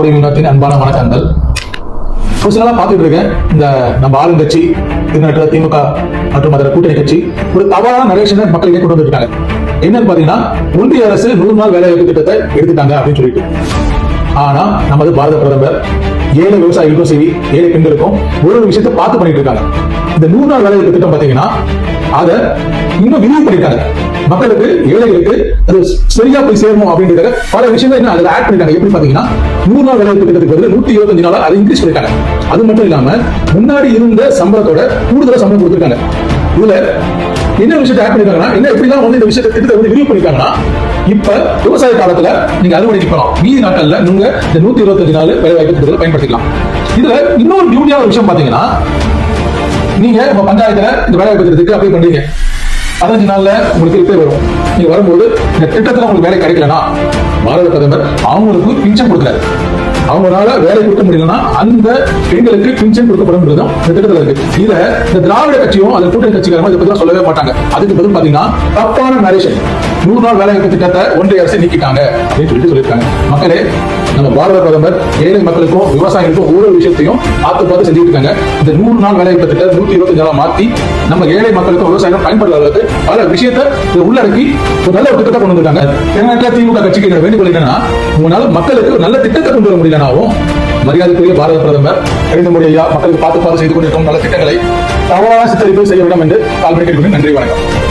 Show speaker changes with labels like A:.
A: ஆவடி வினோத்தின் அன்பான வணக்கங்கள். ஒரு சில நாளா பார்த்துட்டு இருக்கேன். இந்த நம்ம ஆளுங்கட்சி திருநாட்டுல திமுக மற்றும் அதோட கூட்டணி கட்சி ஒரு தவறான நரேஷனை மக்களுக்கு கொண்டு வந்துருக்காங்க என்னன்னு பாத்தீங்கன்னா ஒன்றிய அரசு நூறு நாள் வேலை வாய்ப்பு திட்டத்தை எடுத்துட்டாங்க அப்படின்னு சொல்லிட்டு. ஆனா நமது பாரத பிரதமர் ஏழை விவசாயிகளுக்கும் சரி ஏழை பெண்களுக்கும் ஒரு ஒரு விஷயத்தை பார்த்து பண்ணிட்டு இருக்காங்க. இந்த நூறு நாள் வேலை வாய்ப்பு திட்டம் பாத்தீங்கன்னா அதை இன்னும் விரிவு பண்ணிருக்காங்க. மக்களுக்கு ஏழைகளுக்கு அது சரியா போய் சேரணும் அப்படின்றத பல விஷயங்கள் என்ன அதுல ஆட் பண்ணிட்டாங்க எப்படி பாத்தீங்கன்னா நூறு நாள் வேலை திட்டத்துக்கு பதில் நூத்தி இருபத்தஞ்சு நாள் அதை இன்க்ரீஸ் பண்ணிருக்காங்க. அது மட்டும் இல்லாம முன்னாடி இருந்த சம்பளத்தோட கூடுதலா சம்பளம் கொடுத்துருக்காங்க. இதுல என்ன விஷயத்தை ஆட் பண்ணிருக்காங்கன்னா என்ன எப்படிலாம் வந்து இந்த விஷயத்தை திட்டத்தை வந்து விரிவு பண்ணிருக்காங்கன்னா இப்ப விவசாய காலத்துல நீங்க அறுவடைக்கு போறோம் மீதி நாட்கள்ல நீங்க இந்த நூத்தி இருபத்தஞ்சு நாள் வேலை வாய்ப்பு திட்டத்தை பயன்படுத்திக்கலாம். இதுல இன்னொரு பியூட்டியான விஷயம் பாத்தீங்கன்னா நீங்க உங்க பஞ்சாயத்துல இந்த வேலை வாய்ப்பு திட்டத்துக்கு அப்ளை பண்றீங்க பதினஞ்சு நாள்ல உங்களுக்கு இருப்பே வரும். நீங்க வரும்போது இந்த திட்டத்துல உங்களுக்கு வேலை கிடைக்கலனா பாரத பிரதமர் அவங்களுக்கு பிஞ்சம் கொடுக்குறாரு. அவங்களால வேலை கொடுக்க முடியலன்னா அந்த பெண்களுக்கு பிஞ்சன் கொடுக்கப்படும்ன்றதும் இந்த திட்டத்துல இருக்கு. இத இந்த திராவிட கட்சியும் அந்த கூட்டணி கட்சிக்காரங்க இதை பத்தி சொல்லவே மாட்டாங்க. அதுக்கு பதில் பாத்தீங்கன்னா தப்பான நரேஷன் நூறு நாள் வேலை வாய்ப்பு திட்டத்தை ஒன்றிய அரசு நீக்கிட்டாங்க அப்படின்னு சொல்லிட்டு சொல்லியிருக்காங்க. மக்களே நம்ம பாரத பிரதமர் ஏழை மக்களுக்கும் விவசாயிகளுக்கும் ஒவ்வொரு விஷயத்தையும் பார்த்து பார்த்து செஞ்சுட்டு இருக்காங்க இந்த நூறு நாள் வேலை வாய்ப்பு திட்டம் நூத்தி இருபத்தஞ்சு நாளா மாத்தி நம்ம ஏழை மக்களுக்கும் விவசாயிகளும் பயன்படுற அளவுக்கு பல விஷயத்தை உள்ளடக்கி ஒரு நல்ல ஒரு திட்டத்தை கொண்டு வந்திருக்காங்க. திமுக கட்சிக்கு வேண்டுகோள் என்னன்னா உங்களால மக்களுக்கு ஒரு நல்ல திட்டத்தை கொண்டு வர முடியல முடியலனாவும் மரியாதைக்குரிய பாரத பிரதமர் நரேந்திர மோடி ஐயா மக்களுக்கு பார்த்து பார்த்து செய்து கொண்டிருக்கும் நல்ல திட்டங்களை தவறான சித்தரிப்பு செய்ய வேண்டும் என்று தாழ்மை கேட்கிறேன் நன்றி வணக்கம்.